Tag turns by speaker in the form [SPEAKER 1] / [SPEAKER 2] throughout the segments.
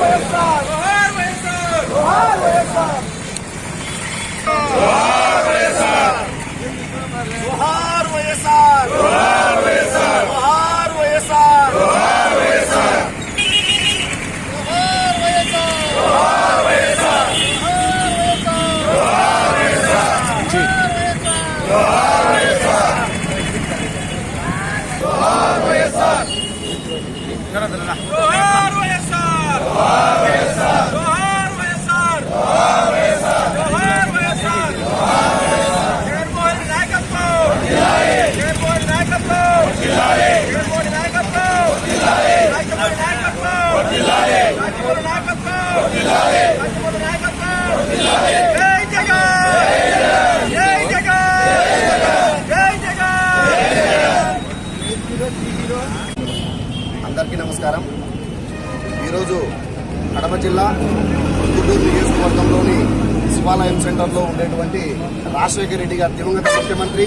[SPEAKER 1] వైఎస్ఆర్ వైఎస్ఆర్ వైఎస్ఆర్ ونرد لنا جوهر ويسار جوهر ويسار جوهر ويسار جوهر ويسار جوهر ويسار جوهر ويسار جنبوهر నాయకత్వం జిల్లాయే జనపోహర్ నాయకత్వం జిల్లాయే జనపోహర్ నాయకత్వం జిల్లాయే నాయకత్వం
[SPEAKER 2] జిల్లాయే నాయకత్వం జిల్లాయే శివాలయం సెంటర్లో ఉండేటువంటి రాజశేఖర రెడ్డి గారి దివంగత ముఖ్యమంత్రి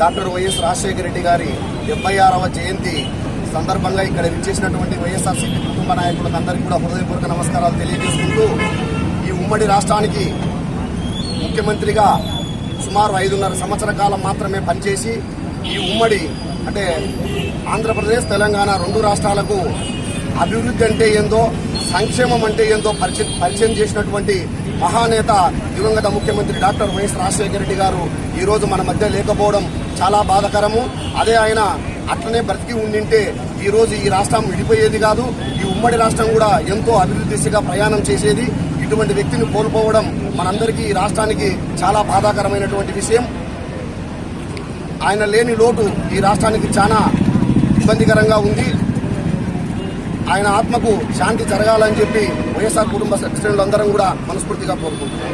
[SPEAKER 2] డాక్టర్ వైఎస్ రాజశేఖర రెడ్డి గారి డెబ్బై ఆరవ జయంతి సందర్భంగా ఇక్కడ విచ్చేసినటువంటి వైఎస్ఆర్సీపీ కుటుంబ నాయకులకు అందరికీ కూడా హృదయపూర్వక నమస్కారాలు తెలియజేసుకుంటూ ఈ ఉమ్మడి రాష్ట్రానికి ముఖ్యమంత్రిగా సుమారు ఐదున్నర సంవత్సర కాలం మాత్రమే పనిచేసి ఈ ఉమ్మడి అంటే ఆంధ్రప్రదేశ్ తెలంగాణ రెండు రాష్ట్రాలకు అభివృద్ధి అంటే ఏందో సంక్షేమం అంటే ఏందో పరిచయం పరిచయం చేసినటువంటి మహానేత దివంగత ముఖ్యమంత్రి డాక్టర్ వైఎస్ రాజశేఖర రెడ్డి గారు ఈరోజు మన మధ్య లేకపోవడం చాలా బాధాకరము. అదే ఆయన అట్లనే బ్రతికి ఉండింటే ఈ రోజు ఈ రాష్ట్రం విడిపోయేది కాదు ఈ ఉమ్మడి రాష్ట్రం కూడా ఎంతో అభివృద్ధి దిశగా ప్రయాణం చేసేది. ఇటువంటి వ్యక్తిని కోల్పోవడం మనందరికీ ఈ రాష్ట్రానికి చాలా బాధాకరమైనటువంటి విషయం. ఆయన లేని లోటు ఈ రాష్ట్రానికి చాలా ఇబ్బందికరంగా ఉంది. ఆయన ఆత్మకు శాంతి జరగాలని చెప్పి వైఎస్ఆర్ కుటుంబ శ్రేణులందరం కూడా మనస్ఫూర్తిగా కోరుకుంటున్నాం.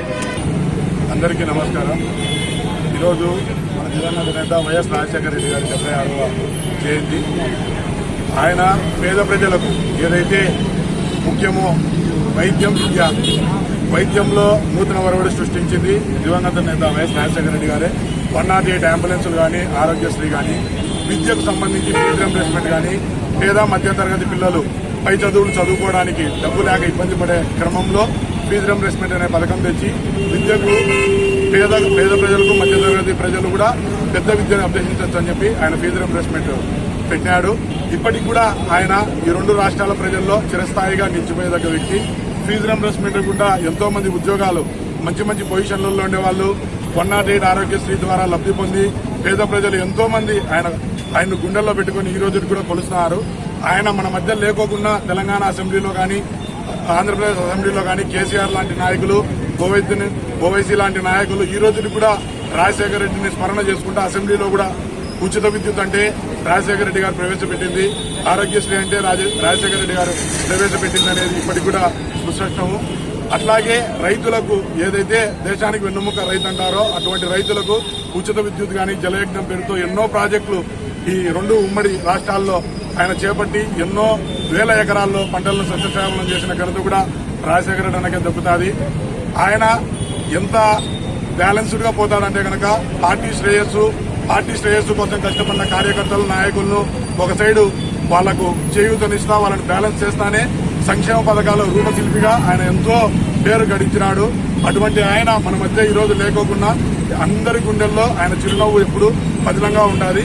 [SPEAKER 3] అందరికీ నమస్కారం. ఈరోజు మన దివంగత నేత వైఎస్ రాజశేఖర రెడ్డి గారి డెబ్బై ఆరవ జయంతి. ఆయన పేద ప్రజలకు ఏదైతే ముఖ్యమో వైద్యం విద్య వైద్యంలో నూతన వరవడి సృష్టించింది దివంగత నేత వైఎస్ రాజశేఖర రెడ్డి గారే. వన్ నాట్ ఎయిట్ అంబులెన్సులు కానీ ఆరోగ్యశ్రీ కానీ విద్యకు సంబంధించి ఫీజు రింబర్స్మెంట్ కానీ పేద మధ్యతరగతి పిల్లలు పై చదువులు చదువుకోవడానికి డబ్బు లేక ఇబ్బంది పడే క్రమంలో ఫీజు రింబర్స్మెంట్ అనే పథకం తెచ్చి విద్యకు పేద పేద ప్రజలకు మధ్యతరగతి ప్రజలు కూడా పెద్ద విద్యను అభ్యసించవచ్చు అని చెప్పి ఆయన ఫీజు రింబర్స్మెంట్ పెట్టాడు ఇప్పటికి కూడా ఆయన ఈ రెండు రాష్ట్రాల ప్రజల్లో చిరస్థాయిగా నిలిచిపోయేదగ్గ వ్యక్తి. ఫీజు రింబర్స్మెంట్ కూడా ఎంతో మంది ఉద్యోగాలు మంచి మంచి పొజిషన్లలో ఉండేవాళ్ళు. వన్ నాట్ ఎయిట్ ఆరోగ్యశ్రీ ద్వారా లబ్ధి పొంది పేద ప్రజలు ఎంతో మంది ఆయన ఆయన గుండెల్లో పెట్టుకుని ఈ రోజు కూడా కొలుస్తున్నారు. ఆయన మన మధ్య లేకోకుండా తెలంగాణ అసెంబ్లీలో కానీ ఆంధ్రప్రదేశ్ అసెంబ్లీలో కానీ కేసీఆర్ లాంటి నాయకులు ఓవైసీ ఓవైసీ లాంటి నాయకులు ఈ రోజు కూడా రాజశేఖర రెడ్డిని స్మరణ చేసుకుంటూ అసెంబ్లీలో కూడా ఉచిత విద్యుత్ అంటే రాజశేఖర రెడ్డి గారు ప్రవేశపెట్టింది. ఆరోగ్యశ్రీ అంటే రాజశేఖర రెడ్డి గారు ప్రవేశపెట్టింది అనేది ఇప్పటికి కూడా సుస్పష్టము అట్లాగే రైతులకు ఏదైతే దేశానికి వెన్నుముక రైతు అంటారో అటువంటి రైతులకు ఉచిత విద్యుత్ కానీ జలయజ్ఞం పేరుతో ఎన్నో ప్రాజెక్టులు ఈ రెండు ఉమ్మడి రాష్ట్రాల్లో ఆయన చేపట్టి ఎన్నో వేల ఎకరాల్లో పంటలను సస్యశ్యామలం చేసిన ఘనత కూడా రాజశేఖర రెడ్డి అనకే దక్కుతుంది. ఆయన ఎంత బ్యాలెన్స్డ్గా పోతాడంటే కనుక పార్టీ శ్రేయస్సు పార్టీ శ్రేయస్సు కోసం కష్టపడిన కార్యకర్తలు నాయకులను ఒక సైడు వాళ్ళకు చేయూతనిస్తా వాళ్ళని బ్యాలెన్స్ చేస్తానే సంక్షేమ పథకాల రూపశిల్పిగా ఆయన ఎంతో పేరు గడించినాడు. అటువంటి ఆయన మన మధ్య ఈ రోజు లేకోకుండా అందరి గుండెల్లో ఆయన చిరునవ్వు ఎప్పుడు పదిలంగా ఉండాలి.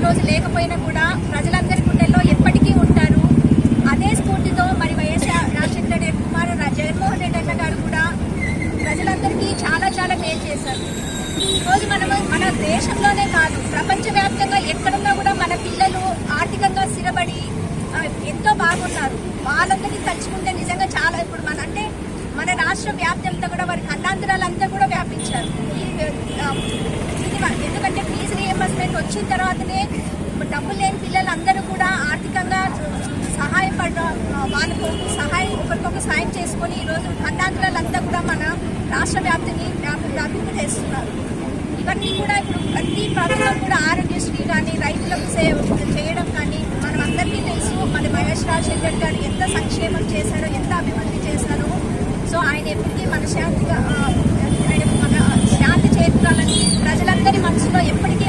[SPEAKER 4] ఈరోజు రోజు లేకపోయినా కూడా ప్రజలందరి గుండెల్లో ఎప్పటికీ ఉంటారు. అదే స్ఫూర్తితో మరి వైఎస్ఆర్ రాజశేఖర రెడ్డి కుమారు జగన్మోహన్ రెడ్డి అన్న గారు కూడా ప్రజలందరికీ చాలా చాలా మేలు చేశారు. ఈరోజు మనము మనం మన దేశంలోనే కాదు ప్రపంచవ్యాప్తంగా ఎక్కడున్నా కూడా మన పిల్లలు ఆర్థికంగా స్థిరపడి ఎంతో బాగున్నారు. వాళ్ళందరినీ తలుచుకుంటే నిజంగా చాలా ఇప్పుడు మన అంటే మన రాష్ట్ర వ్యాప్తి అంతా కూడా వారి ఖండాంతరాలంతా కూడా వ్యాపించారు ఎందుకంటే గవర్నమెంట్ వచ్చిన తర్వాతనే డబ్బు లేని పిల్లలందరూ కూడా ఆర్థికంగా సహాయపడ వాళ్ళకు సహాయం ఒకరికొక సాయం చేసుకొని ఈరోజు ఖండాంధ్రాలంతా కూడా మన రాష్ట్ర వ్యాప్తిని వ్యాప్తి చేస్తున్నారు. ఇవన్నీ కూడా ఇప్పుడు ప్రతి ప్రభుత్వం కూడా ఆరోగ్యశ్రీ కానీ రైతులకు సేవ చేయడం కానీ మనం అందరికీ తెలుసు. మన మహేష్ రాజశేఖర్ గారు ఎంత సంక్షేమం చేశారో ఎంత అభివృద్ధి చేశారో. సో ఆయన ఎప్పటికీ మన శాంతిగా మన శాంతి చేతురాలని ప్రజలందరి మనసులో ఎప్పటికీ